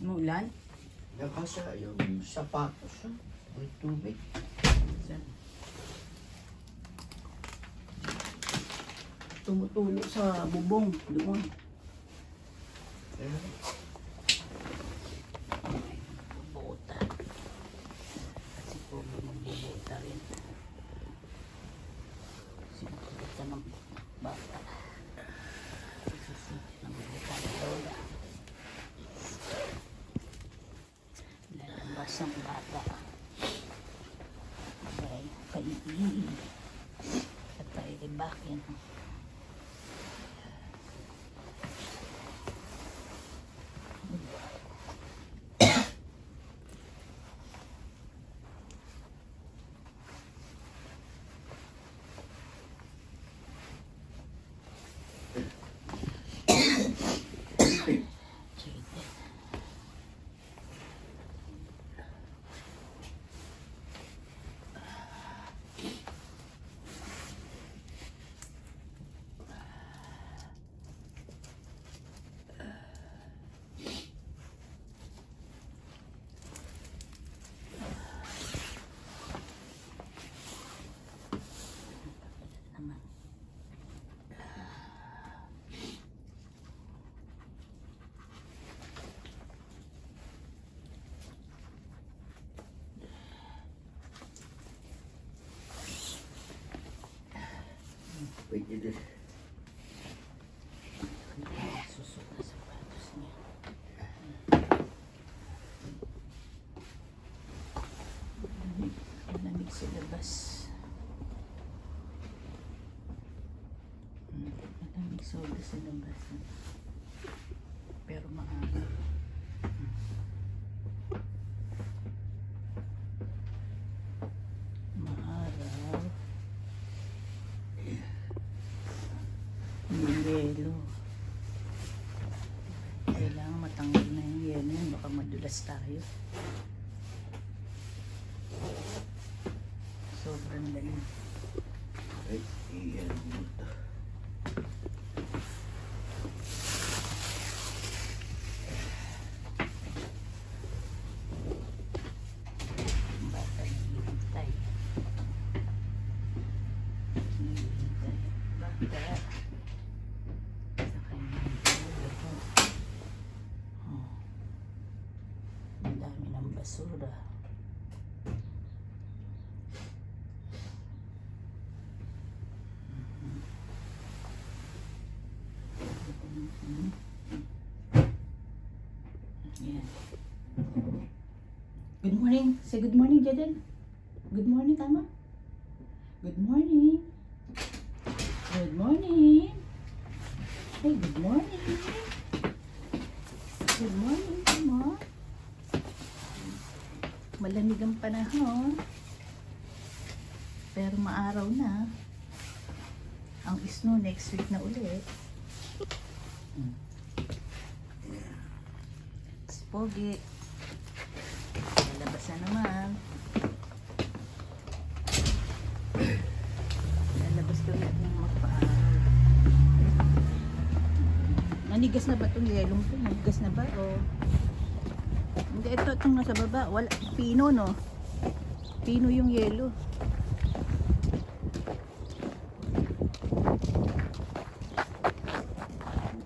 Mulan? Nakasa yung sapatos. ah. May tubig. Saan? Tumutulo sa bubong doon. Eh, Bubuta. Kasi po magbubuta rin. Sinusubuta ng bata. Sususuti ng bubuta ng lola. Lalabas ang bata. Abay, kaiiin. At paiibakin. Sige. naman. Pwede din. Susot na sapatos niya. Malamig, malamig sa labas. Hmm, Malamig sa labas sa labas. Pero maaga. Maaraw. Yung yelo. Kailangan matanggal na yung yelo. Baka madulas tayo. Sobrang lalim. Ay, iyan mo ito. Ang bata naghihintay. Naghihintay. Bata. Sa kanyang ulo. Oh. Ang dami ng basura. Mhm. Yan. Good morning. Say good morning, Jaden. Good morning, tama? Good morning. Good morning. Hey, good morning. Good morning, tama? Malamig ang panahon. Pero maaraw na. Ang snow next week na ulit. Hmm. Si Na naman. Lalabas ka ulit ng magpaaral. Nanigas na ba itong yelong to? Nanigas na ba? O... Hindi, ito itong nasa baba. Wala, pino, no? Pino yung yelo.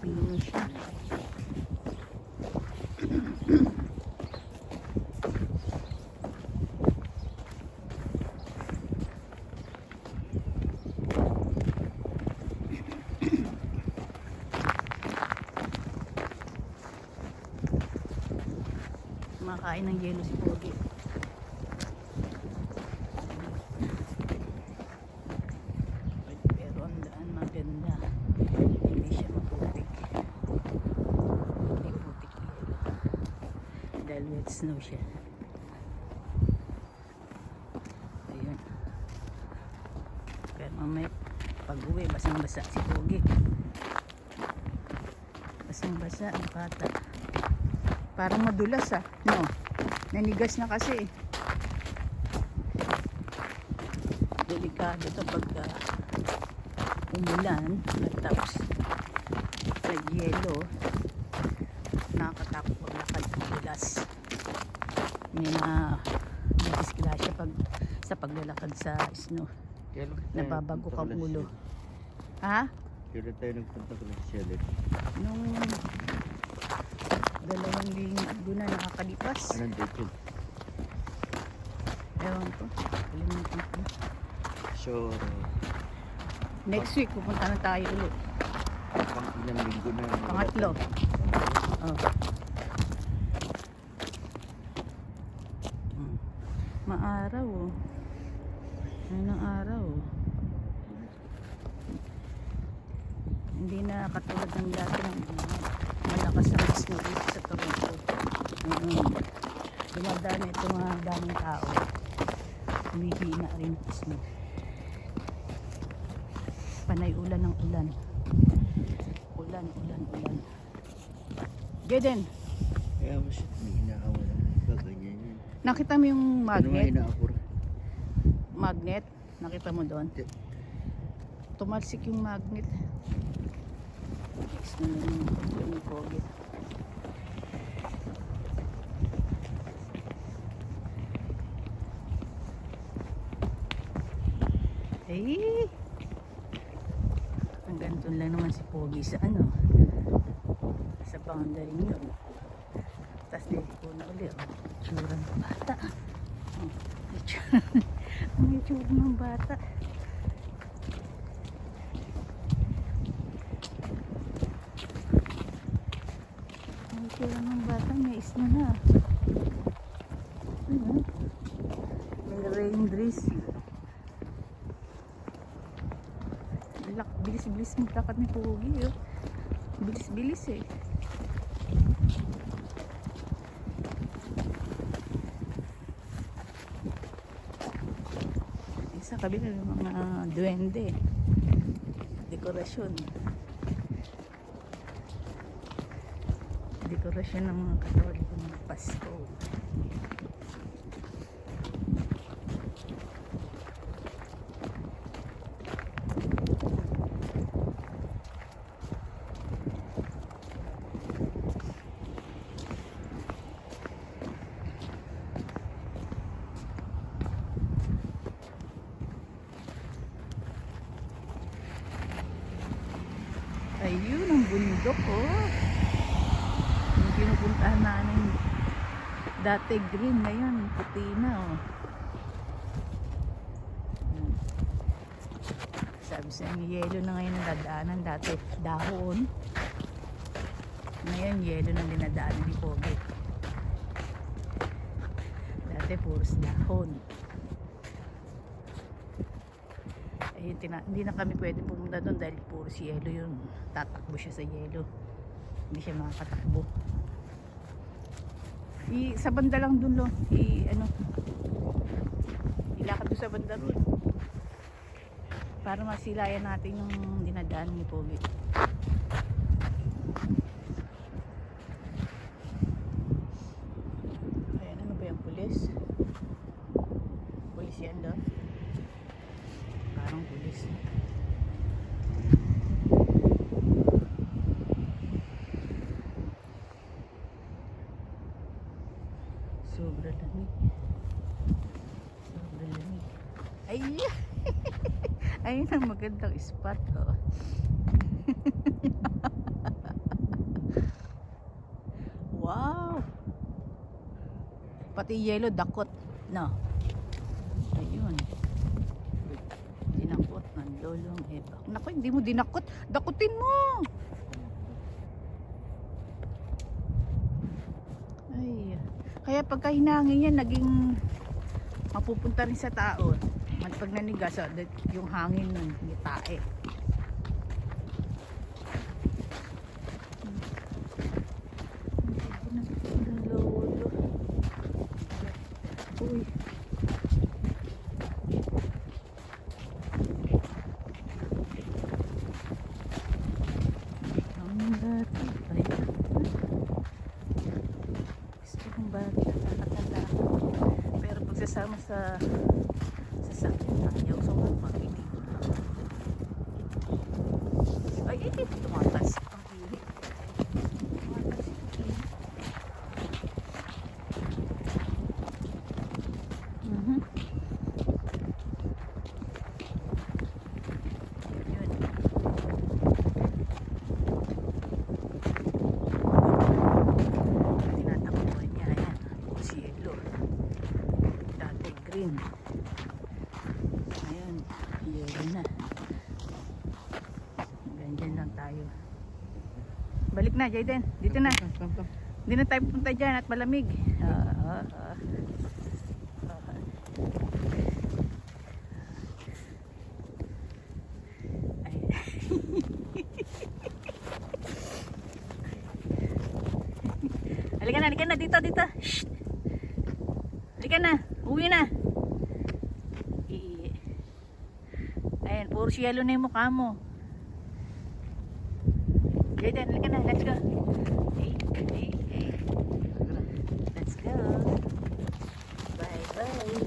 Pino siya. Kumakain ng yelo si Pogi. Pero ang daan maganda. Hindi siya maputik. Hindi putik yelo. Dahil wet snow siya. Ayun. Pero mamaya pag uwi, basang-basa si Pogi. Basang-basa ang bata. Parang madulas ah. No. Nanigas na kasi. Delikado to pag ah, umulan at tapos sa yelo nakakatakot sa matitigas. May may disgrasya pag sa paglalakad sa snow. Nababago kang ulo. Ha? Kailan tayo nagpunta ko Shellet? Nung dalawang linggo na nakakalipas. Anong yun? Ewan ko. Kalimutan ko. So, Next week, pupunta na tayo ulit. pang ilang linggo na. Pangatlo. Oh. Mm. Maaraw oh. Ang araw oh. Hindi na katulad ng dati ng uh, malakas ang snow dito sa Toronto. Mm. Dumadaan ito mga daming tao. Humihina rin ang snow. Panay ulan ng ulan. Ulan, ulan, ulan. Jaden, Kaya mas may inaawa na. Kaganyan yun. nakita mo yung Ano nga magnet? inaapura? Magnet? Nakita mo doon? Tumalsik yung magnet. Next na lang yung yung Ay! Ang ganito lang naman si Pogi sa ano? Sa boundary yun. Tapos dito ko na ulit. Oh. Tsura ng bata. Oh. Ang itsura ng bata. Ang itsura ng bata. May isno na. Ano? May rain breeze. Bilak, bilis-bilis magtakad ni Pogi. Oh. Bilis-bilis eh. Sa kabila may mga duwende. Dekorasyon. Dekorasyon ng mga katoliko ng Pasko. Ayun, ang bundok oh. Yung pinupuntahan namin dati green, ngayon puti na oh. Hmm. Sabi sa yelo na ngayon ang dadaanan. Dati dahon. Ngayon, yelo na dinadaanan ni Pogi. Dati puros dahon. Ayun, tina- hindi na kami pwede pumunta doon dahil puro si yelo yun. Tatakbo siya sa yelo. Hindi siya makakatakbo. I, sa banda lang doon lo. I, ano, ilakad doon sa banda doon. Para masilayan natin yung dinadaan ni Pogi. Ayan, ano ba yung pulis? Pulis yan doon? Pulis. Sobra lamig. Sobra lamig. Ay! Ayun ang magandang spot oh. wow! Pati yellow dakot. No. Ayun. Dinakot ng lolong ebak. Naku, hindi mo dinakot. Dakutin mo! Ay. Kaya pagka hinangin yan, naging mapupunta rin sa taon. At pag nanigas, ah, yung hangin nun, yung tae. Uy. Ang dati. Ay. Gusto kong bata. Nakatanda ako. Sasama sa sasakyan, ayaw sa mga mabili. Ay, ay, ay. Ang init. Tumatas yung init. Na, Jayden. Dito na. Hindi na tayo pupunta dyan at malamig. Ah, ah. Ay. halika na, halika na. Dito, dito. Shh. Halika na. Uwi na. Ayan, puro yellow na yung mukha mo. Jayden, halika na. Let's go. Hey, hey, hey. Let's go. Bye bye.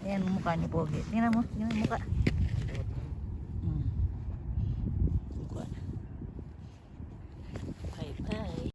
Ayan mukha ni Pogi. Tingnan mo, tingnan ang mukha.